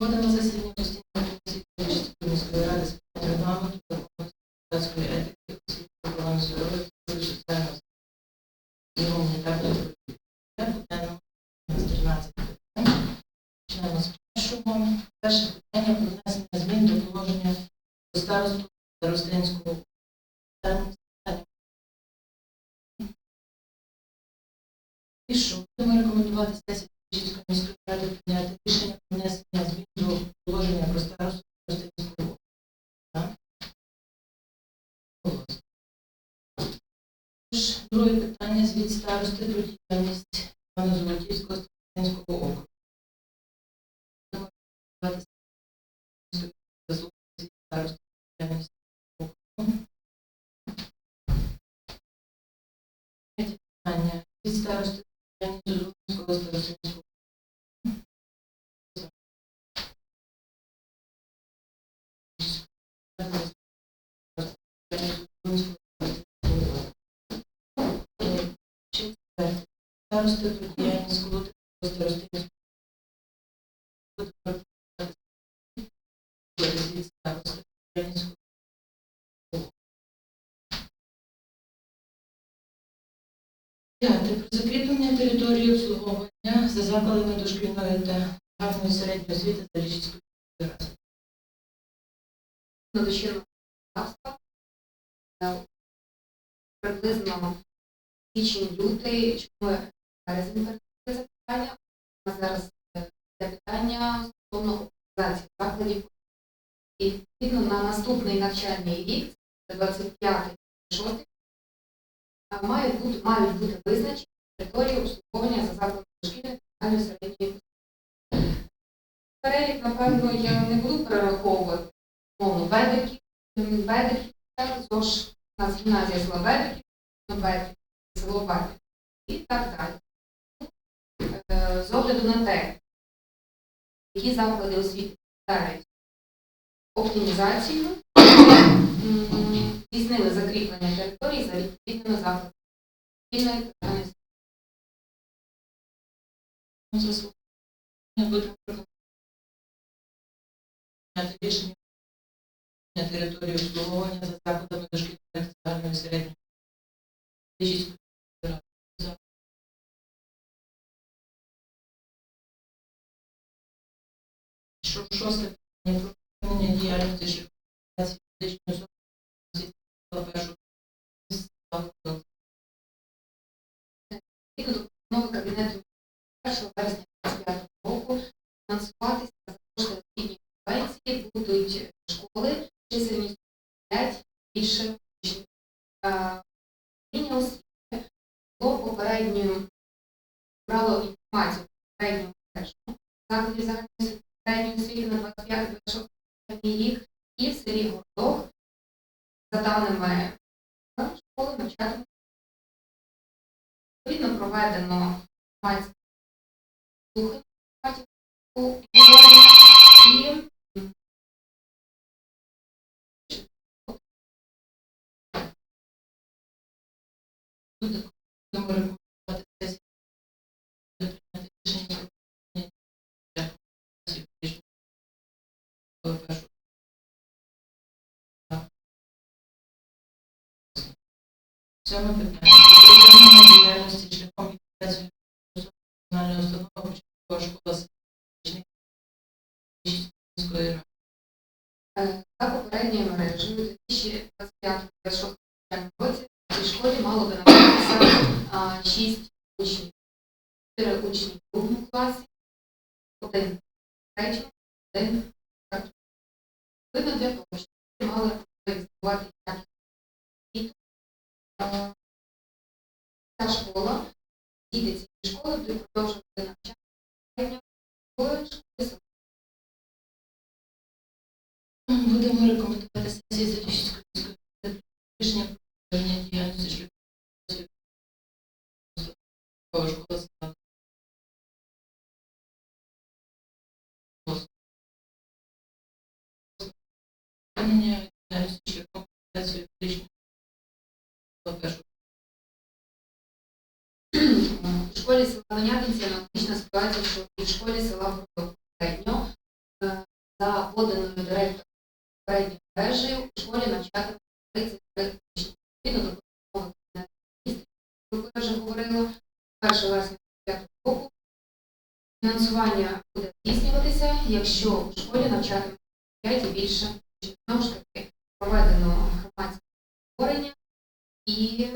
Проводимо засідання постійної ради з регламенту, депутатської етики, освіти, охорони здоров'я, соціального і гуманітарної політики. Порядку денному 13 питань. Почнемо з першого. Перше питання про внесення змін до положення про старосту Старостинського будемо старости про діяльність округу. Третє питання. Від старости Старости про діяльність Колотинського Старостинського про діяльність П'яте. Про закріплення території обслуговування за закладами дошкільної та гарної середньої освіти Заліщицької ради. до дочірного Приблизно січень-лютий, березень перед запитання. У нас зараз йде питання стосовно організації закладів. І відповідно на наступний навчальний рік, це 25 6 мають бути, мають бути визначені території обслуговування за закладом дошкільної та загальної середньої. Перелік, напевно, я не буду перераховувати мовно Бедиків, Бедиків, ЗОЖ, у нас гімназія села Бедиків, село Бедиків і так далі. Е, З огляду на те, які заклади освіти підлягають оптимізацію, здійснили закріплення території за відповідними закладами. Прийняти рішення. На обслуговування за закладами дошкільної та середньої шосте питання про припинення діяльності реалізації фізичної особи Відповідно до постанови Кабінету 1 вересня 2025 року фінансуватися за кошти освітньої субвенції будуть школи чисельністю 5 більше учнів. Е, Управління освіти було попередньо брало інформацію попередньо першому закладі загальної середньої освіти 25-26 рік і в селі Городок за даними школи навчатимуть Відповідно проведено громадські слухання і рекомендувати Сьоме питання. Про припинення діяльності шляхом ліквідації національної установи початкова школа міської ради. Е, За попередньою мережею у 2025-2026 році в цій школі мало би навчатися 6 учнів. 4 учні в другому класі, один в третьому, один в четвертому. Видно для того, вони мали. Е, Ця школа, діти цієї школи будуть продовжувати навчання в школі Будемо рекомендувати сесії Заліщицької міської ради рішення про припинення діяльності ліквідації школа першого У школі села Вонятинці аналогічна ситуація, що в школі села попередньо. Е, за поданою директором попередньою мережею у школі навчати 33 учні. Відповідно до постанови Кабінету яку я вже говорила, 1 вересня 2025 року фінансування буде здійснюватися, якщо у школі навчатиме 5 і більше. Знову ж таки, проведено громадське обговорення і.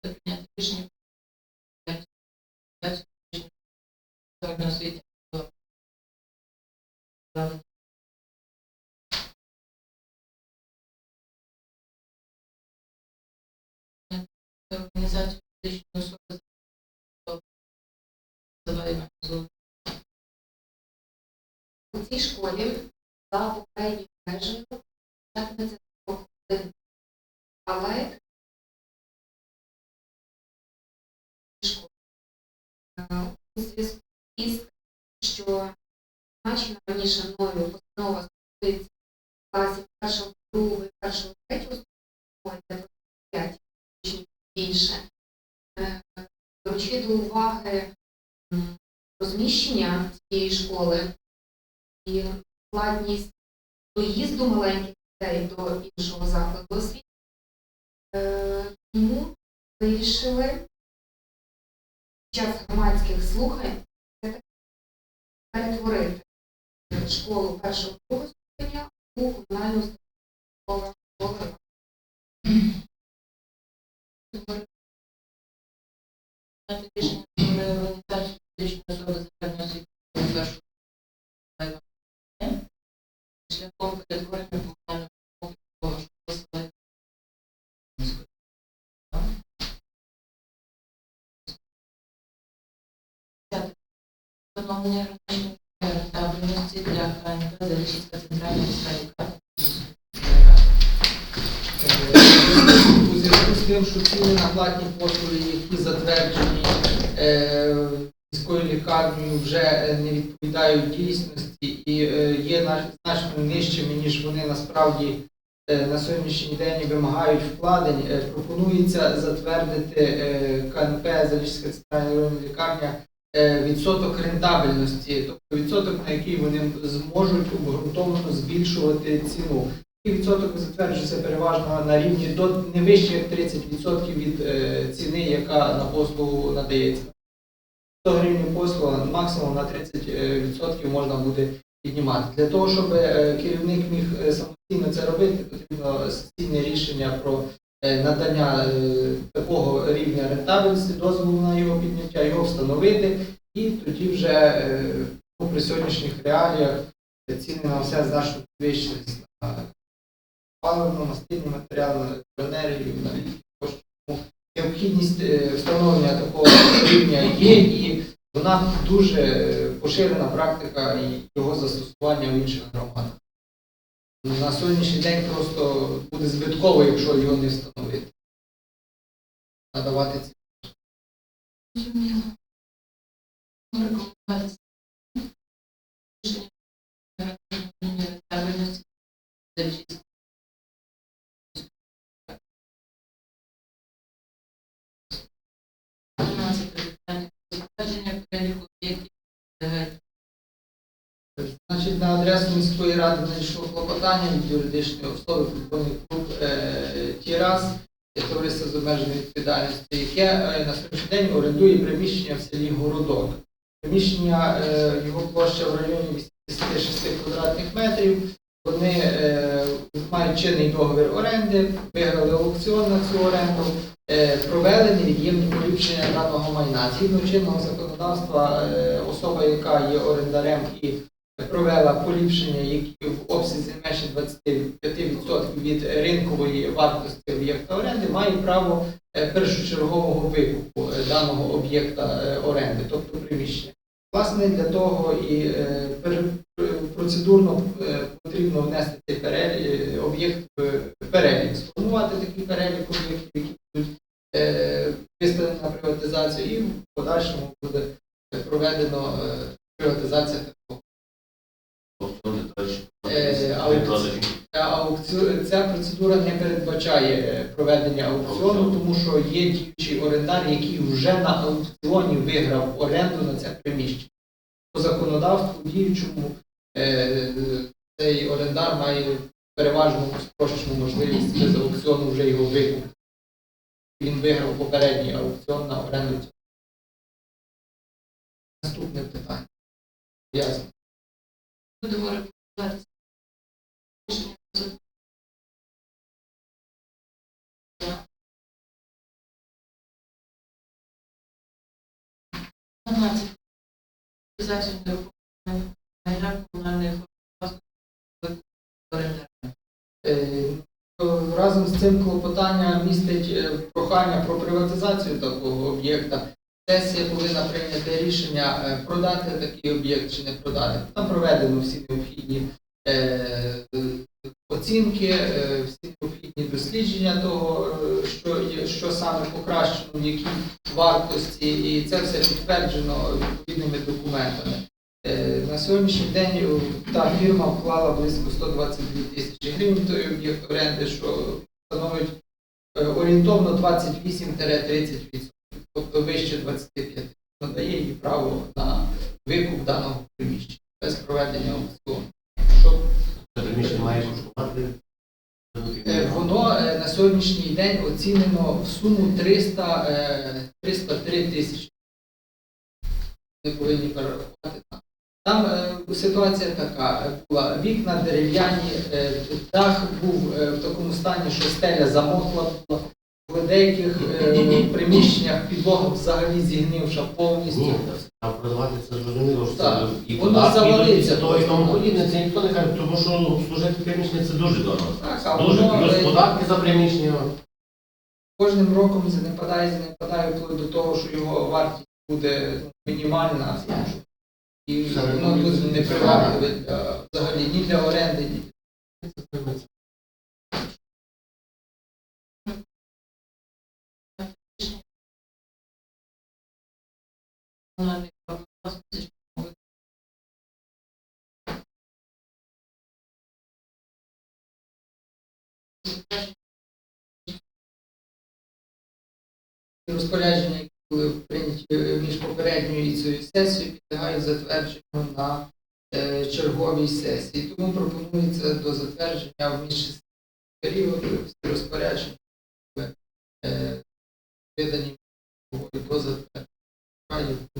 Прийняти рішення. Правда. Організацію фізичної особи називаємо зону. у цій школі за попередньою мережею навчатиметься один. Але. Е, у зв'язку із що значена раніше мною постанова стосується класів першого, другого, і першого, третього ступеня, де 5 учнів більше. Е, Беручи до уваги м, розміщення цієї школи і складність доїзду маленьких дітей до іншого закладу освіти, е, тому вирішили під час громадських слухань перетворити школу першого другого ступеня у комунальну установу школи. Рішення особи загальної освіти першого. Шляхом перетворення комунального школи села. П'яте. Встановлення граничної рентабельності для КНП Заліщицька центральна міська лікарня. У зв'язку з тим, що ціни на платні послуги, які затверджені е, міською лікарнею, вже е, не відповідають дійсності і е, є на- значно нижчими, ніж вони насправді е, на сьогоднішній день вимагають вкладень, пропонується затвердити КНП Заліщицька центральна районна лікарня відсоток рентабельності, тобто відсоток, на який вони зможуть обґрунтовано збільшувати ціну. І відсоток затверджується переважно на рівні до не вище як 30% від ціни, яка на послугу надається. 100 гривень послуга максимум на 30% можна буде піднімати. Для того, щоб е, керівник міг е, самостійно це робити, потрібно сесійне рішення про е, надання е, такого рівня рентабельності, дозволу на його підняття, його встановити, і тоді вже е, ну, при сьогоднішніх реаліях ціни на все значно підвищились на паливно, мастильні матеріали, на електроенергію, на ліки. Тому Необхідність е, встановлення такого рівня є, і вона дуже е, поширена практика його застосування в інших громадах. На сьогоднішній день просто буде збитково, якщо його не встановити. Надавати ці. На адресу міської ради надійшло клопотання від юридичної особи футбольний клуб е, Тірас, товариство з обмеженою відповідальністю, яке е, на сьогоднішній день орендує приміщення в селі Городок. Приміщення, е, його площа в районі 86 квадратних метрів. Вони мають чинний договір оренди, виграли аукціон на цю оренду, провели невід'ємні поліпшення даного майна. Згідно чинного законодавства, особа, яка є орендарем і провела поліпшення, які в обсязі менше 25% від ринкової вартості об'єкта оренди, має право е, першочергового викупу е, даного об'єкта е, оренди, тобто приміщення. Власне, для того і процедурно потрібно внести цей перелік об'єкт в перелік, сформувати такий перелік об'єктів, які будуть виставлені на приватизацію, і в подальшому буде проведено приватизація такого. Тобто не теж Е, але- аукціон, ця процедура не передбачає е, проведення аукціону, тому що є діючий орендар, який вже на аукціоні виграв оренду на це приміщення. По законодавству діючому е, цей орендар має переважну спрощену можливість без аукціону вже його викупити. Він виграв попередній аукціон на оренду. цього. Наступне питання. Ясно. Будемо рекомендувати. Рішення Разом з цим клопотання містить е, прохання про приватизацію такого об'єкта. Сесія повинна прийняти рішення е, продати такий об'єкт чи не продати. Там проведено всі необхідні е, оцінки, е, всі необхідні дослідження того, що, що саме покращено, в якій вартості, і це все підтверджено відповідними документами. На сьогоднішній день та фірма вклала близько 122 тисячі гривень той об'єкт оренди, що становить орієнтовно 28-30%, тобто вище 25%. Надає їй право на викуп даного приміщення без проведення аукціону. Що Це приміщення має коштувати. Е, Воно е, на сьогоднішній день оцінено в суму 300, е, 303 тисячі. Не повинні перерахувати там. Там е, ситуація така е, була. Вікна дерев'яні, е, дах був е, в такому стані, що стеля замокла. В деяких е, приміщеннях підлога взагалі зігнивша повністю. Ні, там продавати це зрозуміло, що Так. це і Воно завалиться то, і просто. Це ніхто не каже, тому що обслужити приміщення це дуже дорого. Так, Дуже плюс податки за приміщення. кожним роком занепадає, занепадає вплоть до того, що його вартість буде ну, мінімальна. І воно не дуже буде непривабливе взагалі ні для оренди, ні розпорядження, які були прийняті між попередньою і цією сесією, підлягають затвердженню на е, черговій сесії. Тому пропонується до затвердження в міжсесійний період всі розпорядження е, видані до затвердження. Gracias.